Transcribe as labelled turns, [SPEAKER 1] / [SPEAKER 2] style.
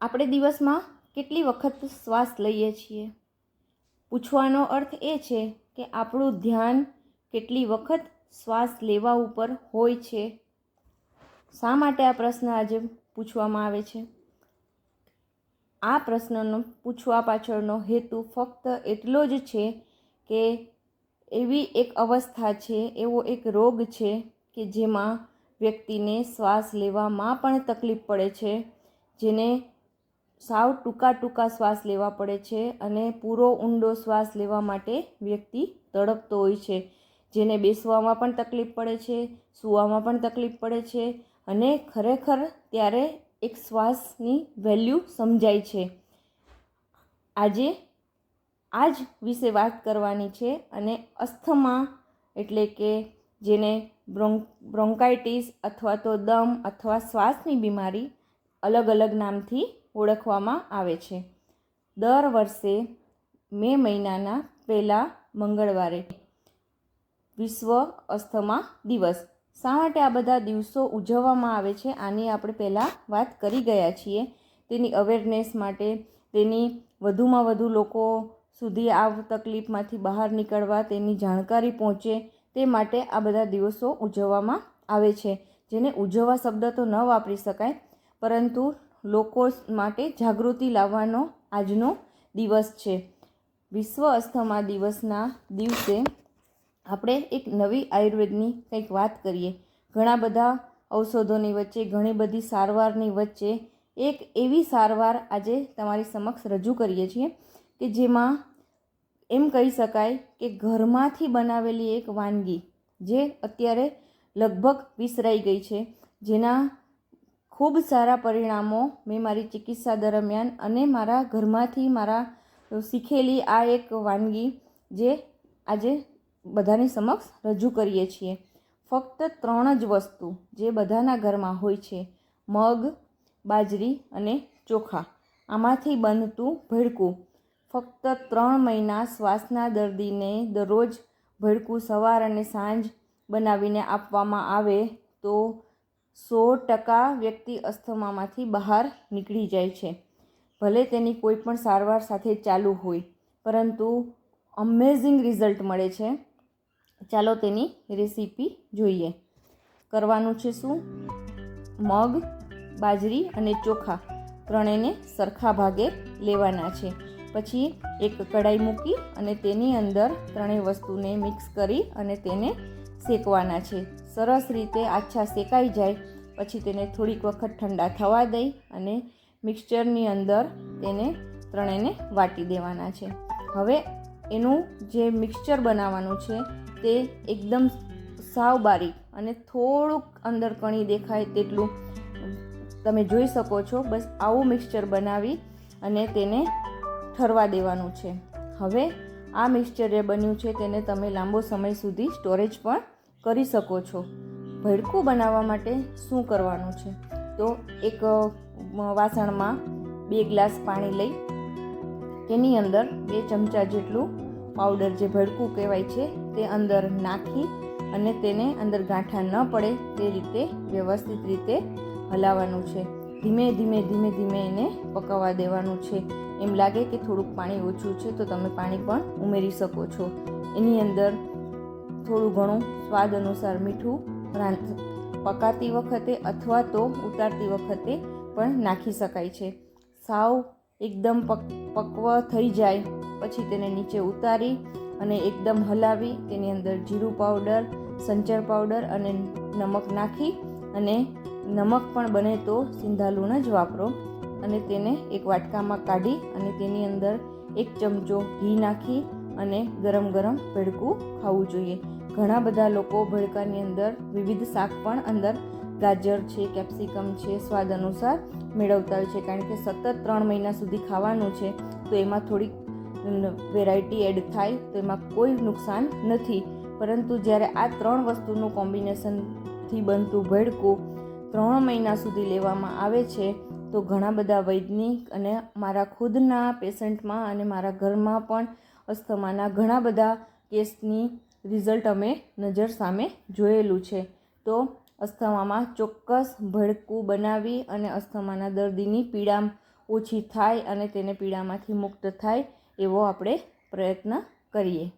[SPEAKER 1] આપણે દિવસમાં કેટલી વખત શ્વાસ લઈએ છીએ? પૂછવાનો અર્થ એ છે કે આપણું ધ્યાન કેટલી વખત શ્વાસ લેવા ઉપર હોય છે? શા માટે આ પ્રશ્ન આજે પૂછવામાં આવે છે? આ પ્રશ્નનો પૂછવા પાછળનો હેતુ ફક્ત એટલો જ છે કે એવી એક અવસ્થા છે, એવો એક રોગ છે કે જેમાં વ્યક્તિને શ્વાસ લેવામાં પણ તકલીફ પડે છે, જેને સાવ ટૂંકા ટૂંકા શ્વાસ લેવા પડે છે અને પૂરો ઊંડો શ્વાસ લેવા માટે વ્યક્તિ તડપતો હોય છે. જેને બેસવામાં પણ તકલીફ પડે છે, સૂવામાં પણ તકલીફ પડે છે અને ખરેખર ત્યારે એક શ્વાસની વેલ્યુ સમજાય છે. આજે આ જ વિશે વાત કરવાની છે અને અસ્થમા એટલે કે જેને બ્રોન્કાઇટિસ અથવા તો દમ અથવા શ્વાસની બીમારી અલગ અલગ નામથી ઓળખવામાં આવે છે. દર વર્ષે મે મહિનાના પહેલા મંગળવારે વિશ્વ અસ્થમા દિવસ. શા માટે આ બધા દિવસો ઉજવવામાં આવે છે? આની આપણે પહેલાં વાત કરી ગયા છીએ. તેની અવેરનેસ માટે તેની વધુમાં વધુ લોકો સુધી આ તકલીફમાંથી બહાર નીકળવા, તેની જાણકારી પહોંચે તે માટે આ બધા દિવસો ઉજવવામાં આવે છે. જેને ઉજવવા શબ્દ તો ન વાપરી શકાય, પરંતુ લોકો માટે જાગૃતિ લાવવાનો આજનો દિવસ છે. વિશ્વ અસ્થમા દિવસના દિવસે આપણે એક નવી આયુર્વેદની કંઈક વાત કરીએ. ઘણા બધા ઔષધોની વચ્ચે, ઘણી બધી સારવારની વચ્ચે એક એવી સારવાર આજે તમારી સમક્ષ રજૂ કરીએ છીએ કે જેમાં એમ કહી શકાય કે ઘરમાંથી બનાવેલી એક વાનગી જે અત્યારે લગભગ વિસરાઈ ગઈ છે. જેના ખૂબ સારા પરિણામો મેં મારી ચિકિત્સા દરમિયાન અને મારા ઘરમાંથી મારા શીખેલી આ એક વાનગી જે આજે બધાની સમક્ષ રજૂ કરીએ છીએ. ફક્ત ત્રણ જ વસ્તુ જે બધાના ઘરમાં હોય છે. મગ, બાજરી અને ચોખા. આમાંથી બનતું ભડકું. ફક્ત ત્રણ મહિના શ્વાસના દર્દીને દરરોજ ભડકું સવાર અને સાંજ બનાવીને આપવામાં આવે તો સો ટકા વ્યક્તિ અસ્થમામાંથી બહાર નીકળી જાય છે. ભલે તેની કોઈ પણ સારવાર સાથે ચાલુ હોય, પરંતુ અમેઝિંગ રિઝલ્ટ મળે છે. ચાલો તેની રેસીપી જોઈએ. કરવાનું છે શું? મગ, બાજરી અને ચોખા ત્રણેયને સરખા ભાગે લેવાના છે. પછી એક કઢાઈ મૂકી અને તેની અંદર ત્રણેય વસ્તુને મિક્સ કરી અને તેને શેકવાના છે. સરસ રીતે આછા શેકાઈ જાય. પછી તેને થોડીક વખત ઠંડા થવા દઈ અને મિક્સચરની અંદર તેને ત્રણેયને વાટી દેવાના છે. હવે એનું જે મિક્સચર બનાવવાનું છે તે એકદમ સાવ બારીક અને થોડુંક અંદર કણી દેખાય તેટલું તમે જોઈ શકો છો. બસ આવું મિક્સચર બનાવી અને તેને ઠરવા દેવાનું છે. હવે આ મિક્સચર જે બન્યું છે તેને તમે લાંબો સમય સુધી સ્ટોરેજ પણ કરી શકો છો. ભડકું બનાવવા માટે શું કરવાનું છે? તો એક વાસણમાં બે ગ્લાસ પાણી લઈ, તેની અંદર બે ચમચા જેટલું પાવડર જે ભડકું કહેવાય છે, તે અંદર નાખી અને તેને અંદર ગાંઠા ન પડે તે રીતે વ્યવસ્થિત રીતે હલાવવાનું છે. ધીમે ધીમે ધીમે ધીમે એને પકાવવા દેવાનું છે. એમ લાગે કે થોડુંક પાણી ઓછું છે, તો તમે પાણી પણ ઉમેરી શકો છો. એની અંદર થોડું ઘણું સ્વાદ અનુસાર મીઠું પકાતી વખતે અથવા તો ઉતારતી વખતે પણ નાખી શકાય છે. સાવ એકદમ પક, પક્વ થઈ જાય, પછી તેને નીચે ઉતારી અને એકદમ હલાવી, તેની અંદર જીરું પાવડર, સંચર પાવડર અને નમક નાખી અને નમક પણ બને તો સિંધાલુણ જ વાપરો અને તેને એક વાટકામાં કાઢી અને તેની અંદર એક ચમચો ઘી નાખી અને ગરમ ગરમ ભેડકું ખાવું જોઈએ. ઘણા બધા લોકો ભડકાની અંદર વિવિધ શાક પણ અંદર ગાજર છે, કેપ્સિકમ છે, સ્વાદ અનુસાર મેળવતા હોય છે, કારણ કે સતત ત્રણ મહિના સુધી ખાવાનું છે, તો એમાં થોડીક વેરાયટી એડ થાય, તો એમાં કોઈ નુકસાન નથી. પરંતુ જ્યારે આ ત્રણ વસ્તુનું કોમ્બિનેશનથી બનતું ભડકું ત્રણ મહિના સુધી લેવામાં આવે છે, તો ઘણા બધા વૈજ્ઞાનિક અને મારા ખુદના પેશન્ટમાં અને મારા ઘરમાં પણ અસ્થમાના ઘણા બધા કેસની રિઝલ્ટ અમે નજર સામે જોયેલું છે. તો અસ્થમામાં ચોક્કસ ભડકું બનાવી અને અસ્થમાના દર્દીની પીડા ઓછી થાય અને તેને પીડામાંથી મુક્ત થાય એવો આપણે પ્રયત્ન કરીએ.